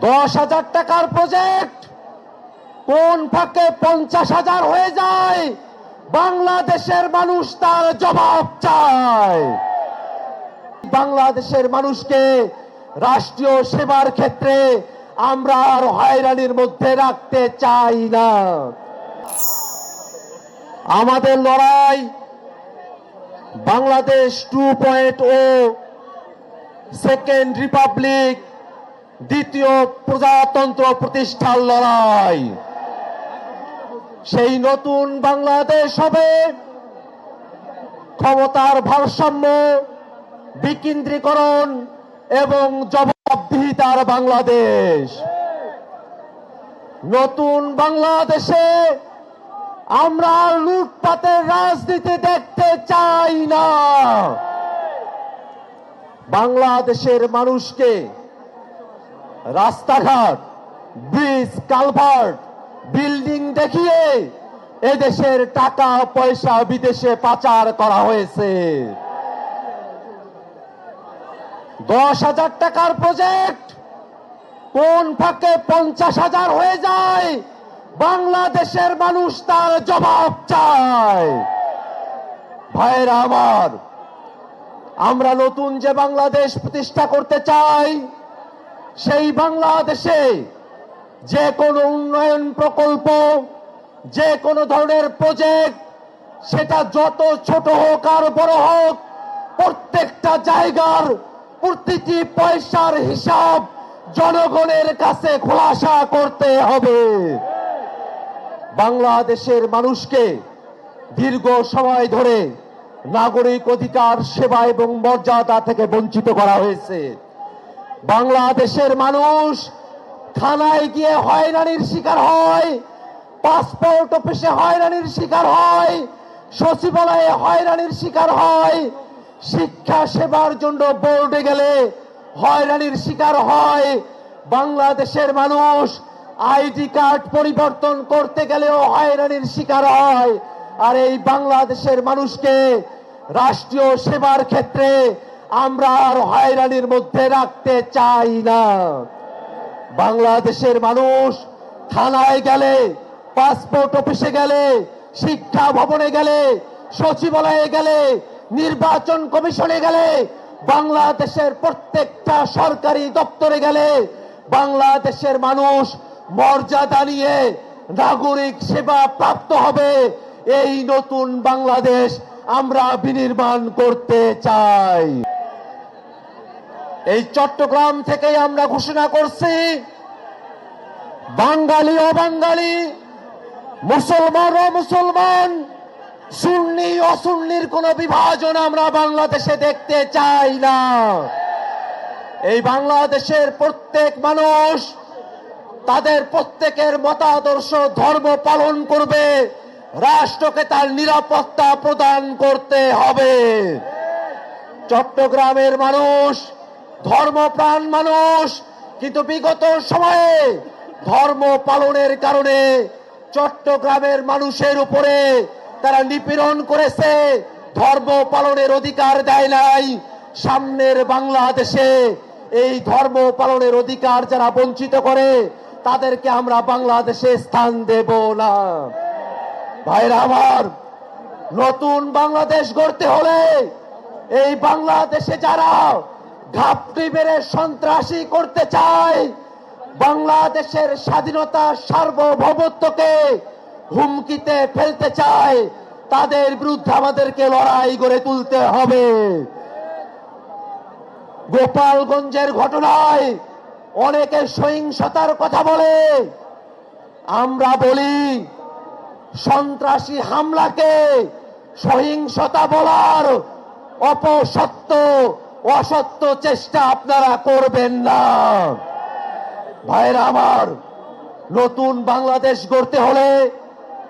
দশ হাজার টাকার প্রজেক্ট কোন ফাঁকে পঞ্চাশ হাজার হয়ে যায়? বাংলাদেশের মানুষ তার জবাব চায়। বাংলাদেশের মানুষকে রাষ্ট্রীয় সেবার ক্ষেত্রে আমরা আর হয়রানির মধ্যে রাখতে চাই না। আমাদের লড়াই Bangladesh two point o second republic দ্বিতীয় প্রজাতন্ত্র প্রতিষ্ঠার লড়াই। সেই নতুন বাংলাদেশ হবে। ক্ষমতার ভারসাম্য, বিকেন্দ্রীকরণ এবং জবাবদিহিতার বাংলাদেশ। নতুন বাংলাদেশে আমরা লুটপাতের রাজনীতি দেখতে চাই না। বাংলাদেশের মানুষকে রাস্তাঘাট, ব্রিজ, কালভার্ট, বিল্ডিং দেখিয়ে এদেশের টাকা, পয়সা বিদেশে পাচার করা হয়েছে। দশ হাজার টাকার প্রজেক্ট, কোন ফাঁকে পঞ্চাশ হাজার হয়ে যায়, বাংলাদেশের মানুষ তার জবাব চায়। ভাইরা আমার, আমরা নতুন যে বাংলাদেশ প্রতিষ্ঠা করতে চাই সেই বাংলাদেশে যে কোনো উন্নয়ন প্রকল্প, যে কোনো ধরনের প্রজেক্ট সেটা যত ছোট হোক আর বড় হোক, প্রত্যেকটা জায়গার প্রতিটি পয়সার হিসাব জনগণের কাছে খোলাসা করতে হবে। বাংলাদেশের মানুষকে দীর্ঘ সময় ধরে নাগরিক অধিকার, সেবা এবং মর্যাদা থেকে বঞ্চিত করা হয়েছে। বাংলাদেশের মানুষ থানায় গিয়ে হয়রানির শিকার হয় পাসপোর্ট অফিসে হয়রানির শিকার হয়, সচিবালয়ে হয়রানির শিকার হয়, শিক্ষা সেবার জন্য বোর্ডে গেলে হয়রানির শিকার হয়। বাংলাদেশের মানুষ আইডি কার্ড পরিবর্তন করতে গেলেও হয়রানির শিকার হয়। আর এই বাংলাদেশের মানুষকে রাষ্ট্রীয় সেবার ক্ষেত্রে আমরা আর হয়রানির মধ্যে রাখতে চাই না। বাংলাদেশের মানুষ থানায় গেলে, পাসপোর্ট অফিসে গেলে, শিক্ষা ভবনে গেলে, সচিবালয়ে গেলে, নির্বাচন কমিশনে গেলে, বাংলাদেশের প্রত্যেকটা সরকারি দপ্তরে গেলে, বাংলাদেশের মানুষ মর্যাদা নিয়ে নাগরিক সেবা প্রাপ্ত হবে। এই নতুন বাংলাদেশ আমরা বিনির্মাণ করতে চাই। এই চট্টগ্রাম থেকেই আমরা ঘোষণা করছি, বাঙালি ও বাঙালি মুসলমান ও মুসলমান, সুন্নি, অসুন্নির কোন বিভাজন আমরা বাংলাদেশে দেখতে চাই না। এই বাংলাদেশের প্রত্যেক মানুষ তাদের প্রত্যেকের মতাদর্শ, ধর্ম পালন করবে, রাষ্ট্রকে তার নিরাপত্তা প্রদান করতে হবে। চট্টগ্রামের মানুষ ধর্মপ্রাণ মানুষ, কিন্তু বিগত সময়ে ধর্ম পালনের কারণে চট্টগ্রামের মানুষের উপরে তারা নিপীড়ন করেছে, ধর্ম পালনের অধিকার দেয় নাই। সামনের বাংলাদেশে এই ধর্ম পালনের অধিকার যারা বঞ্চিত করে, তাদেরকে আমরা বাংলাদেশে স্থান দেব না। ভাইরা আমার, নতুন বাংলাদেশ গড়তে হলে এই বাংলাদেশে যারা ঘাপটি বেড়ে সন্ত্রাসী করতে চায়, বাংলাদেশের স্বাধীনতা সার্বভৌমত্বকে হুমকিতে ফেলতে চায়, তাদের বিরুদ্ধে আমাদেরকে লড়াই গড়ে তুলতে হবে। গোপালগঞ্জের ঘটনায় অনেকে সহিংসতার কথা বলে। আমরা বলি, সন্ত্রাসী হামলাকে সহিংসতা বলার অপসত্য অসত্য চেষ্টা আপনারা করবেন না। ভাইরা আমার, নতুন বাংলাদেশ গড়তে হলে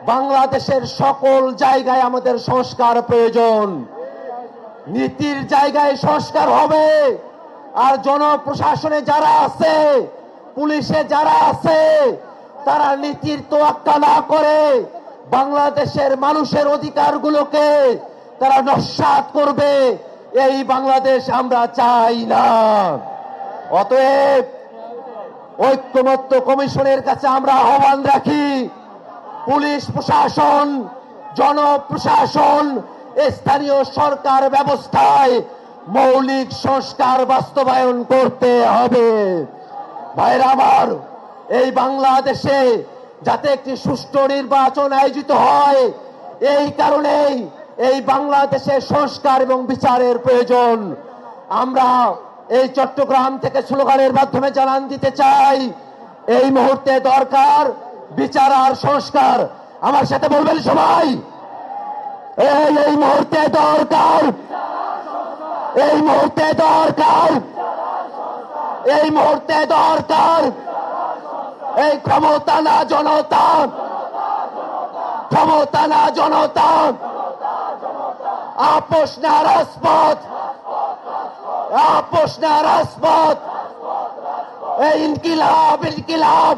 বাংলাদেশের সকল জায়গায় আমাদের সংস্কার প্রয়োজন। নীতির জায়গায় সংস্কার হবে। আর জনপ্রশাসনে যারা আছে, পুলিশে যারা আছে, তারা নীতির তোয়াক্কা না করে বাংলাদেশের মানুষের অধিকারগুলোকে তারা নস্বাত করবে। এই বাংলাদেশ আমরা চাই না। অতএব ঐক্যমত্য কমিশনের কাছে আমরা আহ্বান রাখি। পুলিশ প্রশাসন, জনপ্রশাসন, স্থানীয় সরকার ব্যবস্থায় মৌলিক সংস্কার বাস্তবায়ন করতে হবে। ভাইরা আমার, এই বাংলাদেশে যাতে একটি সুষ্ঠু নির্বাচন আয়োজিত হয় এই কারণেই এই বাংলাদেশে সংস্কার এবং বিচারের প্রয়োজন। আমরা এই চট্টগ্রাম থেকে স্লোগানের মাধ্যমে জানান দিতে চাই, এই মুহূর্তে দরকার বিচার আর সংস্কার। আমার সাথে বলবেন সবাই? এই এই মুহূর্তে দরকার। এই মুহূর্তে দরকার। এই মুহূর্তে দরকার। এই ক্ষমতা না জনতা। ক্ষমতা না জনতা আপোষ না রাজপথ। আপোষ না রাজপথ। এই ইনকিলাব ইনকিলাব।